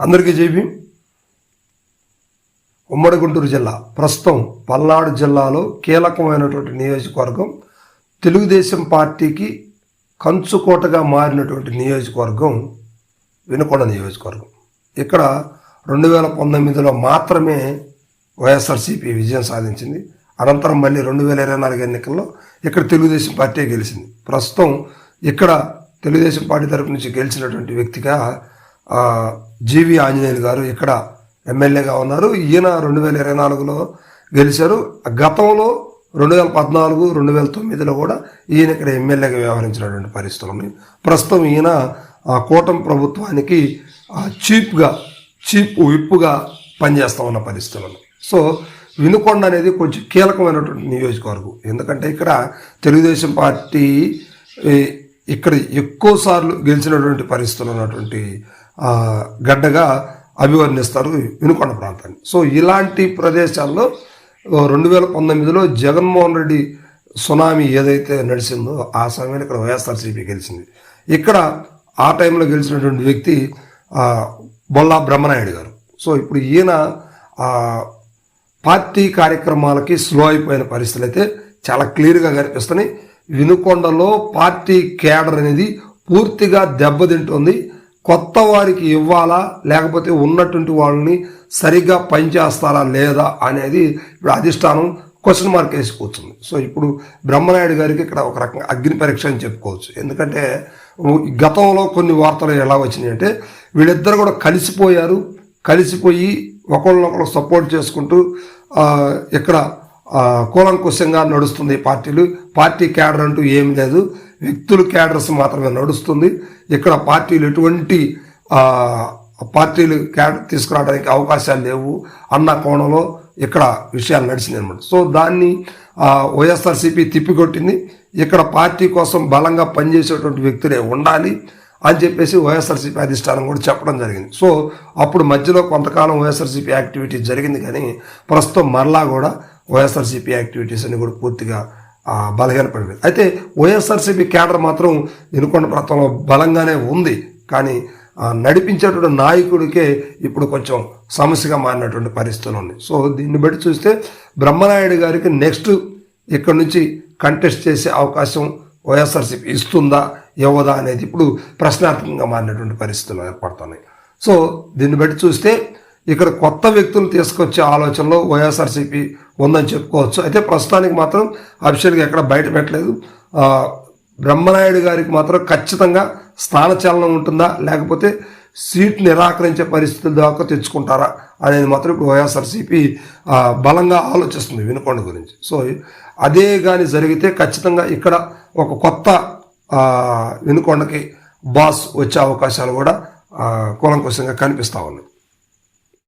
అందరికీ జైబీ ఉమ్మడి గుంటూరు జిల్లా ప్రస్తుతం పల్నాడు జిల్లాలో కీలకమైనటువంటి నియోజకవర్గం తెలుగుదేశం పార్టీకి కంచుకోటగా మారినటువంటి నియోజకవర్గం వినుకొండ నియోజకవర్గం. ఇక్కడ రెండు వేల పంతొమ్మిదిలో మాత్రమే వైఎస్ఆర్సీపీ విజయం సాధించింది. అనంతరం మళ్ళీ రెండు వేల ఇరవై నాలుగు ఎన్నికల్లో ఇక్కడ తెలుగుదేశం పార్టీ గెలిచింది. ప్రస్తుతం ఇక్కడ తెలుగుదేశం పార్టీ తరపు నుంచి గెలిచినటువంటి వ్యక్తిగా జీవి ఆంజనేయులు గారు ఇక్కడ ఎమ్మెల్యేగా ఉన్నారు. ఈయన రెండు వేల ఇరవై నాలుగులో గెలిచారు. గతంలో రెండు వేల పద్నాలుగు రెండు వేల తొమ్మిదిలో కూడా ఈయన ఇక్కడ ఎమ్మెల్యేగా వ్యవహరించినటువంటి పరిస్థితులు ఉన్నాయి. ప్రస్తుతం ఈయన ఆ కూటమి ప్రభుత్వానికి ఆ, చీప్గా చీప్ విప్పుగా పనిచేస్తా ఉన్న పరిస్థితులు సో వినుకొండ అనేది కొంచెం కీలకమైనటువంటి నియోజకవర్గం. ఎందుకంటే ఇక్కడ తెలుగుదేశం పార్టీ ఈ, ఇక్కడ ఎక్కువ సార్లు గెలిచినటువంటి పరిస్థితులు ఉన్నటువంటి గడ్డగా అభివర్ణిస్తారు వినుకొండ ప్రాంతాన్ని. సో ఇలాంటి ప్రదేశాల్లో రెండు వేల పంతొమ్మిదిలో జగన్మోహన్ రెడ్డి సునామీ ఏదైతే నడిచిందో ఆ సమయంలో ఇక్కడ వైఎస్ఆర్సీపీ గెలిచింది. ఇక్కడ ఆ టైంలో గెలిచినటువంటి వ్యక్తి బొల్లా బ్రహ్మనాయుడు గారు. సో ఇప్పుడు ఈయన పార్టీ కార్యక్రమాలకి స్లో అయిపోయిన పరిస్థితులు అయితే చాలా క్లియర్గా కనిపిస్తున్నాయి. వినుకొండలో పార్టీ కేడర్ అనేది పూర్తిగా దెబ్బతింటుంది. కొత్త వారికి ఇవ్వాలా? లేకపోతే ఉన్నటువంటి వాళ్ళని సరిగ్గా పనిచేస్తారా లేదా అనేది ఇప్పుడు అధిష్టానం క్వశ్చన్ మార్క్ వేసి కూర్చుంది. సో ఇప్పుడు బ్రహ్మనాయుడు గారికి ఇక్కడ ఒక రకంగా అగ్ని పరీక్ష అని చెప్పుకోవచ్చు. ఎందుకంటే గతంలో కొన్ని వార్తలు ఎలా వచ్చినాయి అంటే వీళ్ళిద్దరు కూడా కలిసిపోయారు. కలిసిపోయి ఒకళ్ళనొకళ్ళు సపోర్ట్ చేసుకుంటూ ఇక్కడ ఆ, కూలంకుశంగా నడుస్తుంది పార్టీలు. పార్టీ క్యాడర్ అంటూ ఏమి లేదు. వ్యక్తులు క్యాడర్స్ మాత్రమే నడుస్తుంది. ఇక్కడ పార్టీలు ఎటువంటి పార్టీలు క్యాడర్ తీసుకురావడానికి అవకాశాలు లేవు. అన్న కోణంలో ఇక్కడ విషయాలు నడిచింది అనమాట సో దాన్ని వైఎస్ఆర్సీపీ తిప్పికొట్టింది. ఇక్కడ పార్టీ కోసం బలంగా పనిచేసేటువంటి వ్యక్తులే ఉండాలి అని చెప్పేసి వైఎస్ఆర్సీపీ అధిష్టానం కూడా చెప్పడం జరిగింది. సో అప్పుడు మధ్యలో కొంతకాలం వైఎస్ఆర్సీపీ యాక్టివిటీ జరిగింది కానీ ప్రస్తుతం మరలా కూడా వైఎస్ఆర్సీపీ యాక్టివిటీస్ అని కూడా పూర్తిగా బలహీనపడింది అయితే వైఎస్ఆర్సీపీ క్యాడర్ మాత్రం ఎన్నుకొండ ప్రాంతంలో బలంగానే ఉంది. కానీ నడిపించేటువంటి నాయకుడికే ఇప్పుడు కొంచెం సమస్యగా మారినటువంటి పరిస్థితులు ఉన్నాయి. సో దీన్ని బట్టి చూస్తే బ్రహ్మనాయుడు గారికి నెక్స్ట్ ఇక్కడ నుంచి కంటెస్ట్ చేసే అవకాశం వైఎస్ఆర్సీపీ ఇస్తుందా ఇవ్వదా అనేది ఇప్పుడు ప్రశ్నార్థకంగా మారినటువంటి పరిస్థితులు ఏర్పడుతున్నాయి. సో దీన్ని బట్టి చూస్తే ఇక్కడ కొత్త వ్యక్తులు తీసుకొచ్చే ఆలోచనలో వైఎస్ఆర్సీపీ ఉందని చెప్పుకోవచ్చు. అయితే ప్రస్తుతానికి మాత్రం అఫిషియల్గా ఎక్కడ బయట పెట్టలేదు. బ్రహ్మనాయుడు గారికి మాత్రం ఖచ్చితంగా స్థానచలనం ఉంటుందా లేకపోతే సీట్ నిరాకరించే పరిస్థితుల దాకా తెచ్చుకుంటారా అనేది మాత్రం ఇప్పుడు వైఎస్ఆర్సీపీ బలంగా ఆలోచిస్తుంది వినుకొండ గురించి. సో అదే కానీ జరిగితే ఖచ్చితంగా ఇక్కడ ఒక కొత్త వినుకొండకి బాస్ వచ్చే అవకాశాలు కూడా కూలంకోసంగా కనిపిస్తూ ఉన్నాయి.